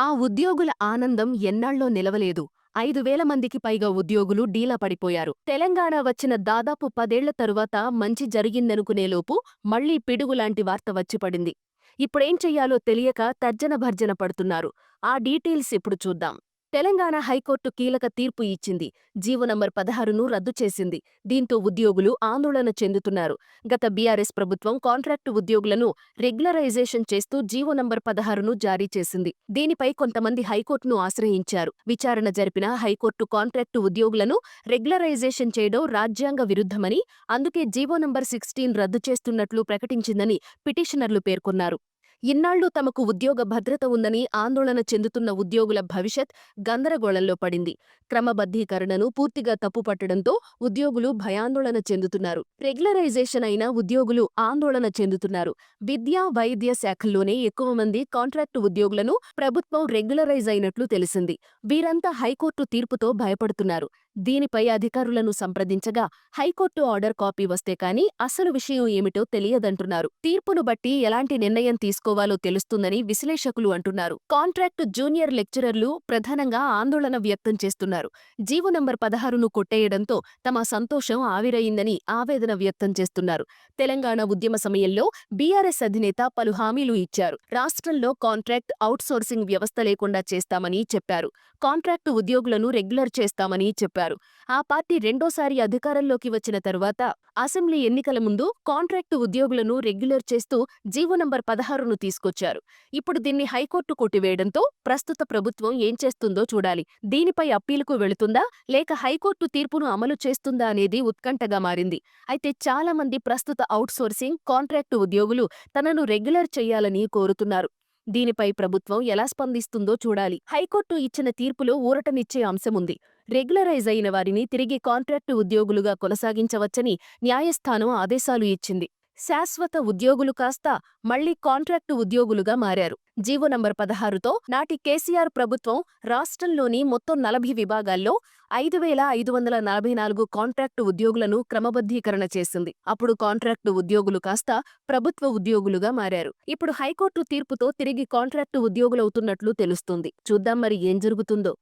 ఆ ఉద్యోగుల ఆనందం ఎన్నాళ్ళో నిలవలేదు. ఐదు వేల మందికి పైగా ఉద్యోగులు డీలా పడిపోయారు. తెలంగాణ వచ్చిన దాదాపు పదేళ్ళ తరువాత మంచి జరిగిందనుకునేలోపు మళ్ళీ పిడుగులాంటి వార్త వచ్చిపడింది ఇప్పుడేం చెయ్యాలో తెలియక తర్జన భర్జన పడుతున్నారు. ఆ డీటెయిల్స్ ఇప్పుడు చూద్దాం. తెలంగాణ హైకోర్టు కీలక తీర్పు ఇచ్చింది. జీవో నంబర్ పదహారును రద్దు చేసింది. దీంతో ఉద్యోగులు ఆందోళన చెందుతున్నారు. గత బీఆర్ఎస్ ప్రభుత్వం కాంట్రాక్టు ఉద్యోగులను రెగ్యులరైజేషన్ చేస్తూ జీవో నంబర్ పదహారును జారీ చేసింది. దీనిపై కొంతమంది హైకోర్టును ఆశ్రయించారు. విచారణ జరిపిన హైకోర్టు కాంట్రాక్టు ఉద్యోగులను రెగ్యులరైజేషన్ చేయడం రాజ్యాంగ విరుద్ధమని అందుకే జీవో నంబర్ సిక్స్టీన్ రద్దు చేస్తున్నట్లు ప్రకటించిందని పిటిషనర్లు పేర్కొన్నారు. ఇన్నాళ్ళు తమకు ఉద్యోగ భద్రత ఉందని ఆందోళన చెందుతున్న ఉద్యోగుల భవిష్యత్ గందరగోళంలో పడింది. క్రమబద్ధీకరణను పూర్తిగా తప్పుపట్టడంతో ఉద్యోగులు భయాందోళన చెందుతున్నారు. రెగ్యులరైజేషన్ అయిన ఉద్యోగులు ఆందోళన చెందుతున్నారు. విద్యా వైద్య శాఖల్లోనే ఎక్కువ మంది కాంట్రాక్టు ఉద్యోగులను ప్రభుత్వం రెగ్యులరైజ్ అయినట్లు తెలిసింది. వీరంతా హైకోర్టు తీర్పుతో భయపడుతున్నారు. దీనిపై అధికారులను సంప్రదించగా హైకోర్టు ఆర్డర్ కాపీ వస్తే కానీ అసలు విషయం ఏమిటో తెలియదంటున్నారు. తీర్పును బట్టి ఎలాంటి నిర్ణయం తీసుకో చేసుకోవాలో తెలుస్తుందని విశ్లేషకులు అంటున్నారు. కాంట్రాక్టు జూనియర్ లెక్చరర్లు ప్రధానంగా ఆందోళన వ్యక్తం చేస్తున్నారు. జీవో నంబర్ పదహారును కొట్టేయడంతో తమ సంతోషం ఆవిరయిందని ఆవేదన వ్యక్తం చేస్తున్నారు. తెలంగాణ ఉద్యమ సమయంలో బీఆర్ఎస్ అధినేత పలు హామీలు ఇచ్చారు. రాష్ట్రంలో కాంట్రాక్ట్ అవుట్సోర్సింగ్ వ్యవస్థ లేకుండా చేస్తామని చెప్పారు. కాంట్రాక్టు ఉద్యోగులను రెగ్యులర్ చేస్తామని చెప్పారు. ఆ పార్టీ రెండోసారి అధికారంలోకి వచ్చిన తరువాత అసెంబ్లీ ఎన్నికల ముందు కాంట్రాక్టు ఉద్యోగులను రెగ్యులర్ చేస్తూ జీవో నంబర్ పదహారును తీసుకొచ్చారు. ఇప్పుడు దీన్ని హైకోర్టు కొట్టివేయడంతో ప్రస్తుత ప్రభుత్వం ఏం చేస్తుందో చూడాలి. దీనిపై అప్పీలుకు వెళుతుందా? లేక హైకోర్టు తీర్పును అమలు చేస్తుందా అనేది ఉత్కంఠగా మారింది. అయితే చాలా మంది ప్రస్తుత అవుట్సోర్సింగ్ కాంట్రాక్టు ఉద్యోగులు తనను రెగ్యులర్ చేయాలని కోరుతున్నారు. దీనిపై ప్రభుత్వం ఎలా స్పందిస్తుందో చూడాలి. హైకోర్టు ఇచ్చిన తీర్పులో ఊరటనిచ్చే అంశముంది రెగ్యులరైజ్ అయిన వారిని తిరిగి కాంట్రాక్టు ఉద్యోగులుగా కొనసాగించవచ్చని న్యాయస్థానం ఆదేశాలు ఇచ్చింది. శాశ్వత ఉద్యోగులు కాస్త మళ్ళీ కాంట్రాక్టు ఉద్యోగులుగా మారారు. జీవో నంబర్ పదహారుతో నాటి కేసీఆర్ ప్రభుత్వం రాష్ట్రంలోని మొత్తం నలభై విభాగాల్లో ఐదు వేల ఐదు వందల నలభై నాలుగు కాంట్రాక్టు ఉద్యోగులను క్రమబద్ధీకరణ చేసింది. అప్పుడు కాంట్రాక్టు ఉద్యోగులు కాస్త ప్రభుత్వ ఉద్యోగులుగా మారారు. ఇప్పుడు హైకోర్టు తీర్పుతో తిరిగి కాంట్రాక్టు ఉద్యోగులవుతున్నట్లు తెలుస్తుంది. చూద్దాం మరి ఏం జరుగుతుందో.